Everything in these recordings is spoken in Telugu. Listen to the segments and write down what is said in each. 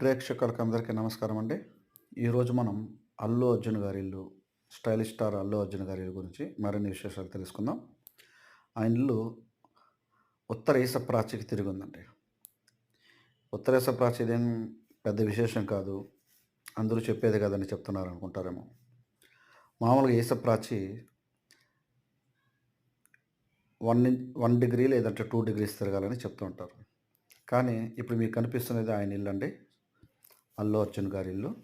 ప్రేక్షకులకు అందరికీ నమస్కారం అండి ఈరోజు మనం అల్లు అర్జున్ గారి ఇల్లు స్టైలిష్ స్టార్ అల్లు అర్జున్ గారి ఇల్లు గురించి మరిన్ని విశేషాలు తెలుసుకుందాం. ఆయన ఇల్లు ఉత్తరేస ప్రాచికి తిరిగి ఉందండి. ఉత్తరేస ప్రాచి ఇదేం పెద్ద విశేషం కాదు. అందరూ చెప్పేది కదని చెప్తున్నారు అనుకుంటారేమో. మామూలుగా ఈస ప్రాచి వన్ వన్ డిగ్రీ లేదంటే టూ డిగ్రీస్ తిరగాలని చెప్తూ ఉంటారు. కానీ ఇప్పుడు మీకు కనిపిస్తున్నది ఆయన ఇల్లు అండి అల్లు అర్జున్ గారి ఇల్లు.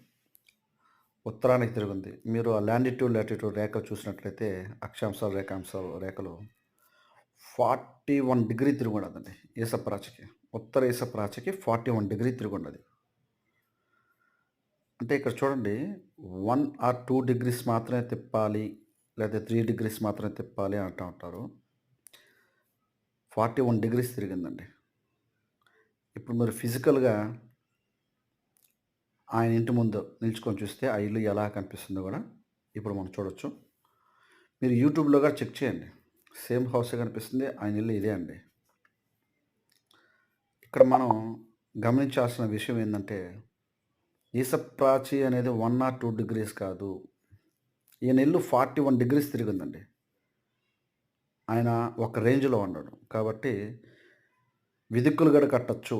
ఉత్తరానికి తిరుగుంది. మీరు ఆ లాండిట్యూడ్ లాటిట్యూడ్ రేఖ చూసినట్లయితే అక్షాంశాలు రేఖాంశాలు రేఖలు ఫార్టీ వన్ డిగ్రీ తిరుగుండదండి ఈసప్రాచకి ఉత్తర ఈసప్రాచకి ఫార్టీ వన్ డిగ్రీ తిరుగుండదు. అంటే ఇక్కడ చూడండి వన్ ఆర్ టూ డిగ్రీస్ మాత్రమే తిప్పాలి లేదా త్రీ డిగ్రీస్ మాత్రమే తిప్పాలి అంటూ ఉంటారు. ఫార్టీ వన్ డిగ్రీస్ తిరిగిందండి. ఇప్పుడు మీరు ఫిజికల్గా ఆయన ఇంటి ముందు నిల్చుకొని చూస్తే ఆ ఇల్లు ఎలా కనిపిస్తుందో కూడా ఇప్పుడు మనం చూడొచ్చు. మీరు యూట్యూబ్లో కూడా చెక్ చేయండి. సేమ్ హౌస్ కనిపిస్తుంది ఆయన ఇల్లు ఇదే అండి. ఇక్కడ మనం గమనించాల్సిన విషయం ఏంటంటే ఈసప్రాచి అనేది వన్ ఆర్ టూ డిగ్రీస్ కాదు. ఈయన ఇల్లు ఫార్టీ వన్ డిగ్రీస్ తిరిగిందండి ఆయన ఒక రేంజ్లో ఉన్నాడు. కాబట్టి విదిక్కులు కూడా కట్టచ్చు.